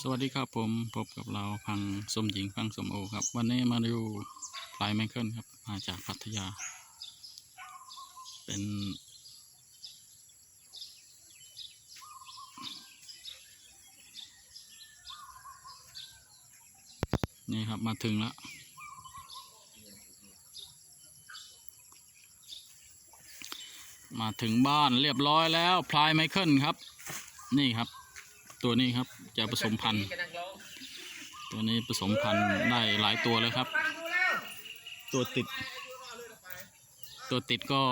สวัสดีครับผมพบกับเราพังสมหญิงพังสมโอครับ วันนี้มาดูพลายไมเคิลครับ มาจากพัทยา เป็น นี่ครับมาถึงแล้วมาถึงบ้านเรียบร้อยแล้วพลายไมเคิลครับ นี่ครับ ตัวนี้ครับจะผสมพันธุ์ ตัวนี้ผสมพันธุ์ได้หลายตัวแล้วครับ ตัวติด ตัวติดก็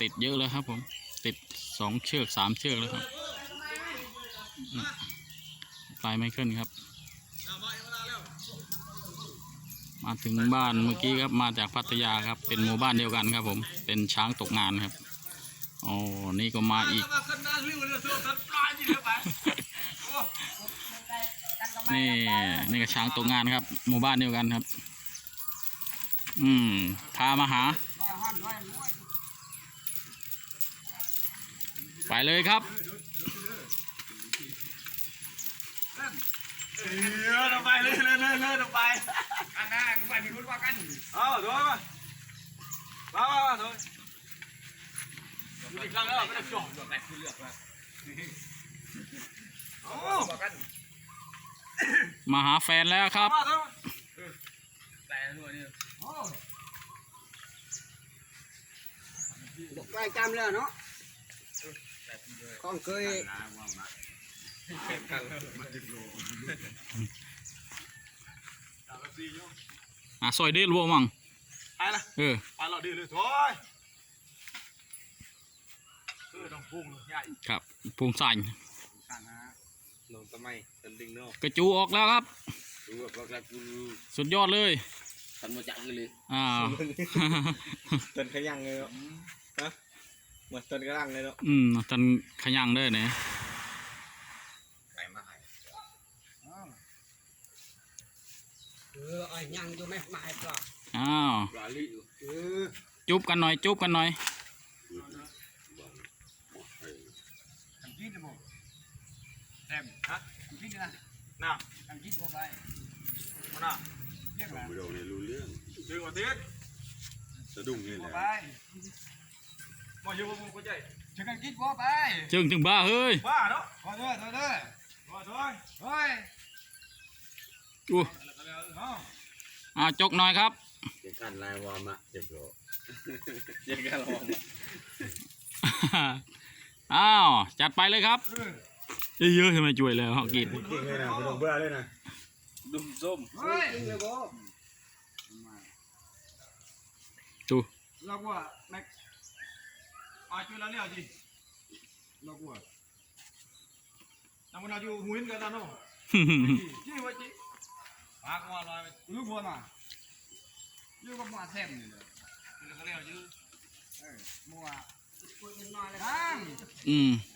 ติดเยอะแล้วครับ ผมติดสองเชือกสามเชือกแล้วครับปลายไม่ขึ้นครับ มาถึงบ้านเมื่อกี้ครับมาจากพัทยาครับ เป็นหมู่บ้านเดียวกันครับ ผมเป็นช้างตกงานครับโอ้นี่ก็มาอีก นี่นี่ก็ช้างตกงานครับ หมู่บ้านเดียวกันครับ อืม พามาหา ไปเลยครับเออลงไปเลยเลยเลยเลยลงไปอันนั้นไปมีรุ่นว่ากันเอาโดยมามามามาโดยอีกครั้งแล้วไม่ได้จบแต่คือเลือกว่าโอ้ว่ากัน มาหาแฟนแล้วครับมาโดยแต่ตัวนี้ใกล้จำเลยเนาะของเคยอะซอยเดือดวัวมั่งไปละเออไปเราดื้อเลยโถยเออต้องพุ่งเลยใหญ่ครับพุงสั่น ลงทำไมตันดึงเนาะกระจูออกแล้วครับ ดูแบบว่ากูสุดยอดเลยทำมาจากเลยอ่าตันขยังเลยเนาะฮะเหมือนตันกระลังเลยเนาะอืมจันขยังเด้อเนี่ยไปมาให้เออไอ้ยังอยู่ไม่มาให้ปลอกอ้าว ปลาลิวเออ จุบกันหน่อย จุบกันหน่อย ทำกินจะบอก แอมฮะทำกินนะน่ะทำกินบ่ไปมาน่ะเรียกอะไรไม่รู้ในรู้เรื่องดื้อกว่าเตี้ยสะดุ้งนี่แหบ่ละไปมาอยู่กับมึงก็ใจจะกันกินบ่ไปจึงถึงบ้าเฮ้ยบ้าเนาะขอโทษขอโทษขอโทษเฮ้ยอู้เนาะอ่าจกหน่อยครับเจ็บกันลายวามะเจ็บโลเยังกันลองอ้าว จัดไปเลยครับ เออเยอะๆทำไมจ่วยแล้วฮอกกินเก่งเลยนะไม่ต้องเบื่อเลยนะดุมส้มเฮ้ยจริงเลยบ่ดูเรากว่าแม็กอาจุแล้วเนี่ยจีเรากว่าแต่มันเราอยู่หุ่นกันตาโน่จีวะจีปากว่าลอยลูกบัวมาอยู่กับมาแทมนี่เลยนี่ก็เรียกอยู่มัวคุยกันน้อยเลยนั่งอืมพี่ชื่อตาก็สมุยพี่ไปติดไปติดจะได้นะเดี๋ยวกินกันแกในเชื่อรู้แล้วว่ามั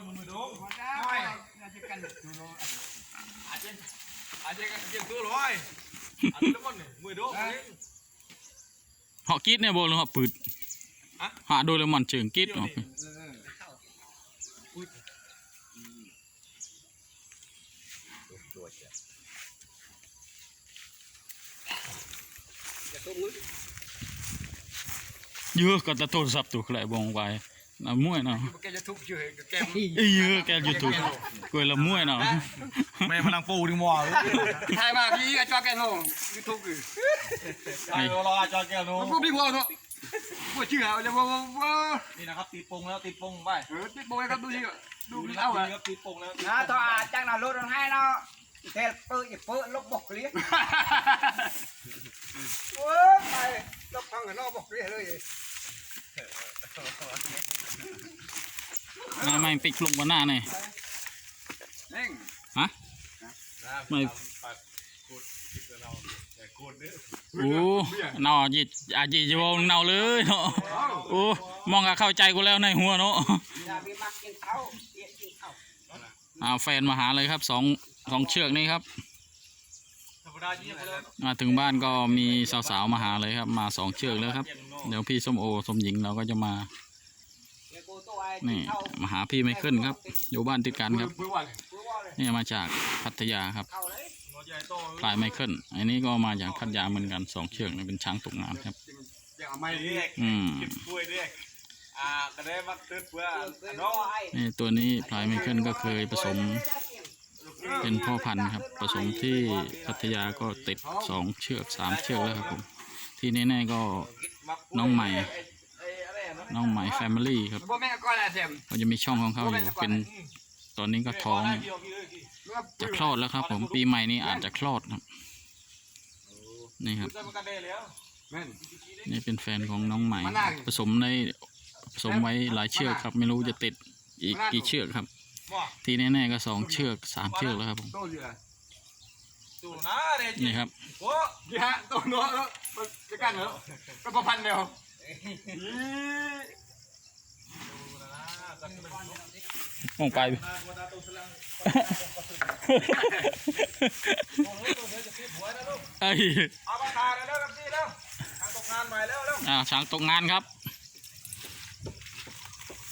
นมือโดนน้อยน่าจะกันดูโลอาจจะอาจจะกันเจียงตัวร้อยอาจจะแล้วมันมือโดนฮอกกิดเนี่ยโบหรือฮอกปืดฮะหาโดเรมอนเชิงกิดเดี๋ยวออกนี่ตัวจะ เยอะก็จะโทรศัพท์ตัวใครบองไว้น่ะมวยเนาะแกจะทุบเฉยแกเอ้ยเยอะแกยูทูบกวยละมวยเนาะแม่พลังปูดึงหม้อถ่ายมาพี่ไอ้จอแกนโน่ยูทูบคือไอ้รอจอแก้วโน้มันพูดพี่บัวเนาะบัวชื่อเอาจะบัวบัวนี่นะครับติดปงแล้วติดปงไปเออติดบัวครับดูสิดูดูนี่เอาเอาเลอะยครับติดปงแล้วนะถ้าจ้างน่ะรถให้เนาะเทลเปิดอย่าเปิดลบบอกเลย โอ้ยไปลบฟังกันนอกบอกเลยเลยไม่ไม่ปิดลงกันหน้าเนี่ยเน่งฮะไม่โอ้เนาะยิอาจีจะวงเนาเลยเนาะโอ้มองก็เข้าใจกูแล้วในหัวเนาะอย่าไปมักกินเท้าเอียกินเท้าอ่าแฟนมาหาเลยครับสองสองเชือกนี้ครับถ้าไปร มาถึงบ้านก็มีสาวๆมาหาเลยครับ มาสองเชือกแล้วครับ เดี๋ยวพี่ส้มโอส้มหญิงเราก็จะมา นี่มาหาพี่ไมเคิลครับ อยู่บ้านติดกันครับ นี่มาจากพัทยาครับพลายไมเคิลอันนี้ก็มาจากพัทยาเหมือนกันสองเชือกนี่เป็นช้างตกน้ำครับอืมนี่ตัวนี้พลายไมเคิลก็เคยผสม เป็นพ่อพันธุ์ครับ ผสมที่พัทยาก็ติดสองเชือกสามเชือกแล้วครับผม ที่แน่ๆก็น้องใหม่ น้องใหม่แฟมิลี่ครับเขาจะมีช่องของเขาอยู่เป็นตอนนี้ก็ท้อง จะคลอดแล้วครับ ผมปีใหม่นี้อาจจะคลอดครับ นี่ครับ นี่เป็นแฟนของน้องใหม่ ผสมในผสมไว้หลายเชือกครับ ไม่รู้จะติดอีกกี่เชือกครับ ที่แน่ๆก็สองเชือกสามเชือกแล้วครับผมโตเรือตู่นะเด็กนี่ครับโอ้ยี่ฮะโตเนาะแล้วมันจะกันเหรอก็ประพันธ์เดียวมองไปเอ้ยเอามาตาเลยแล้วกับพี่แล้วทางตกงานใหม่แล้วแล้วอ่าช้างตกงานครับ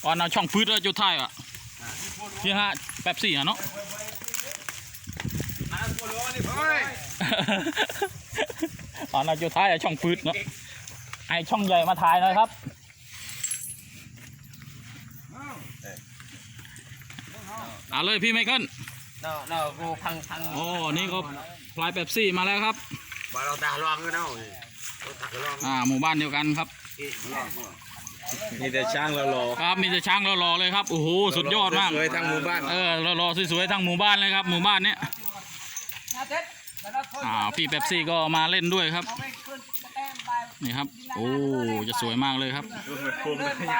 วันเอาช่องพืชแล้วจุดท้ายอะ พี่ฮะแป๊บซี่อะเนาะเฮ้ยตอนเราจุดท้ายอะช่องพืชเนาะไอช่องใหญ่มาถ่ายหน่อยครับเอาเลยพี่ไมเคิลเนาะเนาะกูพังพังโอ้นี่ก็พลายเป๊ปซี่มาแล้วครับบาเราตาลองกันเนาะเราตาลองอ่าหมู่บ้านเดียวกันครับ มีแต่ช่างเรารอครับมีแต่ช้างรอๆเลยครับโอ้โหสุดยอดมากสวยๆทั้งหมู่บ้านเออรอๆสวยๆทั้งหมู่บ้านเลยครับหมู่บ้านเนี้ยนะเด็ดแล้วเราทนอ่าพี่เป๊ปซี่ก็มาเล่นด้วยครับเอาไม่ขึ้นแต้มไปนี่ครับโอ้จะสวยมากเลยครับเดินไป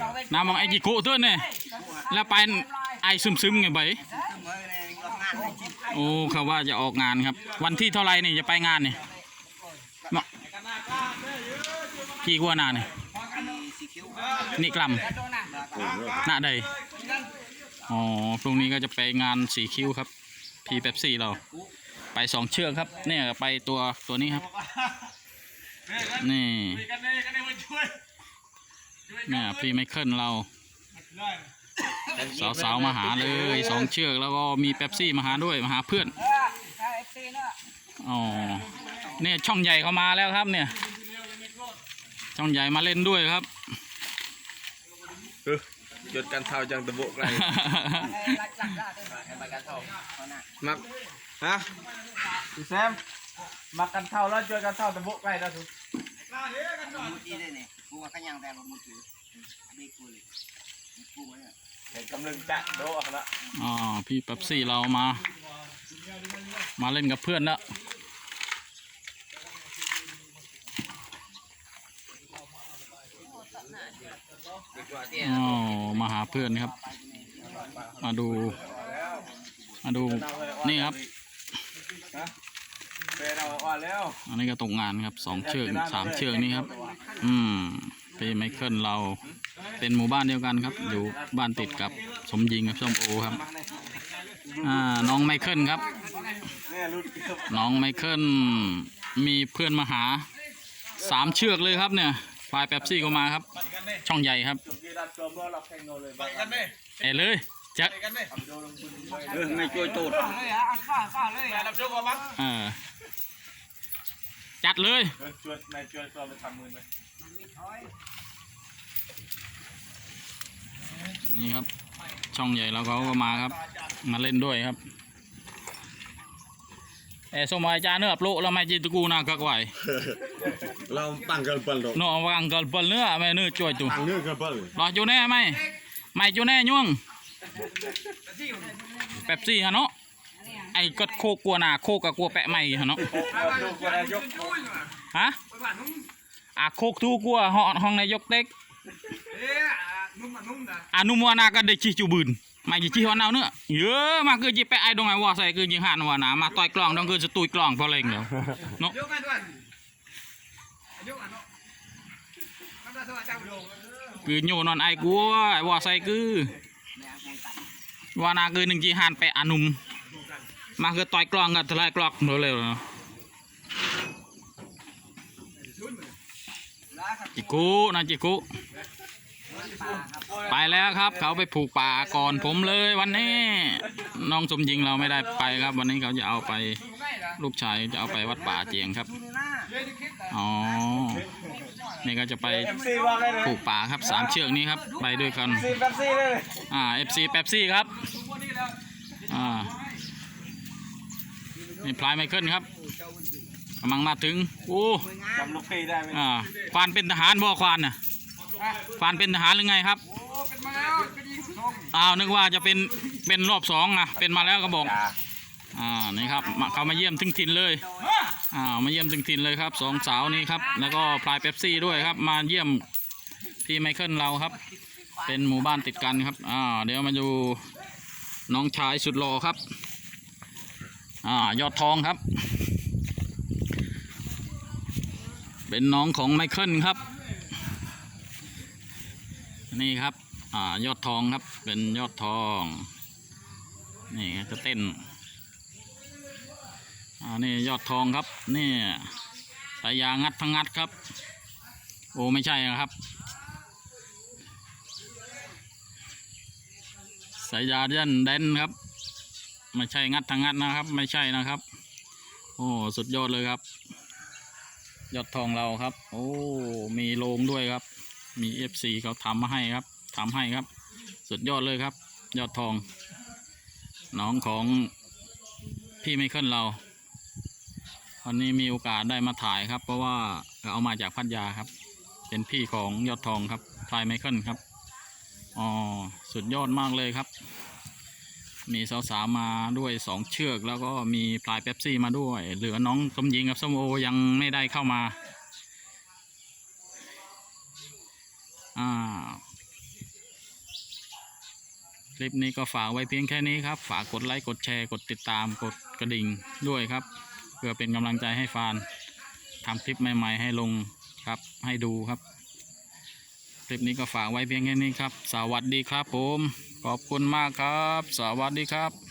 เราไปน้ำมองไอ้จิโกะเต้นเนี่ยแล้วไปไอซึมๆไงใบโอ้เขาว่าจะออกงานครับ วันที่เท่าไหรนี่จะไปงานเนี่ยมากี่กว่านานเนี่ย นี่กลัมหน้าใดอ๋อพรุ่งนี้ก็จะไปงานสีคิ้วครับพีเป๊ปซี่เรา ไปสองเชือกครับ เนี่ยไปตัวตัวนี้ครับ นี่เนี่ยพี่ไมเคิลเรา สาวๆมาหาเลยสองเชือกแล้วก็มีเป๊ปซี่มาหาด้วยมาหาเพื่อนอ๋อเนี่ยช่องใหญ่เขามาแล้วครับเนี่ย ช่องใหญ่มาเล่นด้วยครับ จดกันเท่าจังตะโบกไรไอ้หลักหลักได้ไอ้บัตรการทองเขาน่ะมักฮะพี่แซมมากันเท่าแล้วช่วยกันเท่าตะโบกไรแล้วสุดมุดดีได้เนี่ยกูว่าก็ยังแต่มุดอยู่ไม่กูเลยกูเนี่ยเห็นกำลังจะโดดละอ๋อพี่เป๊ปซี่เรามา มาเล่นกับเพื่อนแล้ว อ๋อมาหาเพื่อนครับ มาดู มาดูนี่ครับเฟรเราอ่อนแล้วอันนี้ก็ตกงานครับสองเชือกสามเชือกนี่ครับ อืมพี่ไมเคิลเราเป็นหมู่บ้านเดียวกันครับ อยู่บ้านติดกับสมยิงกับส้มโอครับอ่าน้องไมเคิลครับเนี่ยรุดเกือบน้องไมเคิลมีเพื่อนมาหาสามเชือกเลยครับเนี่ยฝ่ายแป๊บซี่ก็มาครับ ช่องใหญ่ครับ กีดัดจอมรอหลับแข่งโนเลยไปกันเลยเอเลยจัดไปกันเลยเออไม่ช่วยตูดข้าเลยอะอันข้าข้าเลยแต่อะรับช่วยก่อนมั้งเออจัดเลยเออช่วยนายช่วยตัวไปทำมือเลยนี่ครับ ช่องใหญ่เราเขาก็มาครับ มาเล่นด้วยครับ เออสมัยจาเนื้อโปรแล้วไม่จีตะกูนากักไหวเราตั้งกันเปิ้ลดอกเนาะวางกัลเปลเนื้อไม่เนื้อจ่วยตัวตั้งเนื้อกันเปิ้ลรออยู่แน่ไหมไม่อยู่แน่ย่วงเป๊ปซี่ฮะเนาะไอ้ก็โคกกลัวหนาโคกกับกลัวแปะไม่ฮะเนาะดูคนนายกฮะอะโคกทูกลัวห้องห้องนายกเต็กเอ๊ะนุ่มอะนุ่มนะอานุมวานาก็ได้จีจูบืน มากี่จีฮอนเอาเนื้อเยอะมากคือจีไปะไอ้ดงไอ้วอใส่คือยิงหันวานามาต่อยกล่องต้งคือจะตุยกล่องพอเลงเนาะเนาะคือโยนอนไอ้กูไอ้วอใส่คือวานาคือหนึ่งจีหันแปะอนุมมาคือต่อยกล่องกับทลายกล่องเร็วๆเนาะจิกุนะจิกุ ไปแล้วครับ เขาไปผูกป่าก่อนผมเลยวันนี้น้องสมยิงเราไม่ได้ไปครับ วันนี้เขาจะเอาไปง่ายนะลูกชายจะเอาไปวัดป่าเจียงครับดูหน้าเดี๋ยวจะคิดแต่อ๋อนี่ก็จะไปเอฟซีบอกได้เลยผูกป่าครับสามเชือกนี้ครับ ไปด้วยกันซีแป๊บซี่ได้เลยอ่า FC แป๊บซี่ครับอ่านี่พลายไมเคิลครับกำลังมาถึงโอ้จำลูกพี่ได้ไหมอ่าควานเป็นทหารบ่ควานน่ะ ควานเป็นทหารหรือไงครับโอ้เป็นมาแล้วเป็นยิงทรงอ้าวนึกว่าจะเป็นเป็นรอบสองนะเป็นมาแล้วก็บอกจ้าอ่านี่ครับมาเขามาเยี่ยมถึงถิ่นเลยอ่ามาเยี่ยมถึงถิ่นเลยครับสองสาวนี้ครับแล้วก็พลายเป๊ปซี่ด้วยครับ มาเยี่ยมพี่ไมเคิลเราครับ เป็นหมู่บ้านติดกันครับอ่าเดี๋ยวมาดูน้องชายสุดหล่อครับอ่ายอดทองครับ เป็นน้องของไมเคิลครับ นี่ครับอ่ายอดทองครับเป็นยอดทองนี่จะเต้นอ่านี่ยอดทองครับนี่สายยางัดทั้งงัดครับ โอ้ไม่ใช่นะครับสายยาเด่นเด่นครับไม่ใช่งัดทั้งงัดนะครับ ไม่ใช่นะครับ โอ้สุดยอดเลยครับ ยอดทองเราครับ โอ้มีโลงด้วยครับ มีเอฟซีเขาทำมาให้ครับทำให้ครับ สุดยอดเลยครับ ยอดทอง น้องของพี่ไมเคิลเราวันนี้มีโอกาสได้มาถ่ายครับ เพราะว่าเอามาจากพัทยาครับ เป็นพี่ของยอดทองครับพลายไมเคิลครับอ๋อสุดยอดมากเลยครับ มีสาวๆมาด้วยสองเชือก แล้วก็มีพลายเป๊ปซี่มาด้วย เหลือน้องสมยิงกับส้มโอยังไม่ได้เข้ามา อ่าคลิปนี้ก็ฝากไว้เพียงแค่นี้ครับ ฝากกดไลค์กดแชร์กดติดตามกดกระดิ่งด้วยครับ เพื่อเป็นกำลังใจให้ฟานทำคลิปใหม่ ๆ ให้ลงครับ ให้ดูครับ คลิปนี้ก็ฝากไว้เพียงแค่นี้ครับ สวัสดีครับผม ขอบคุณมากครับ สวัสดีครับ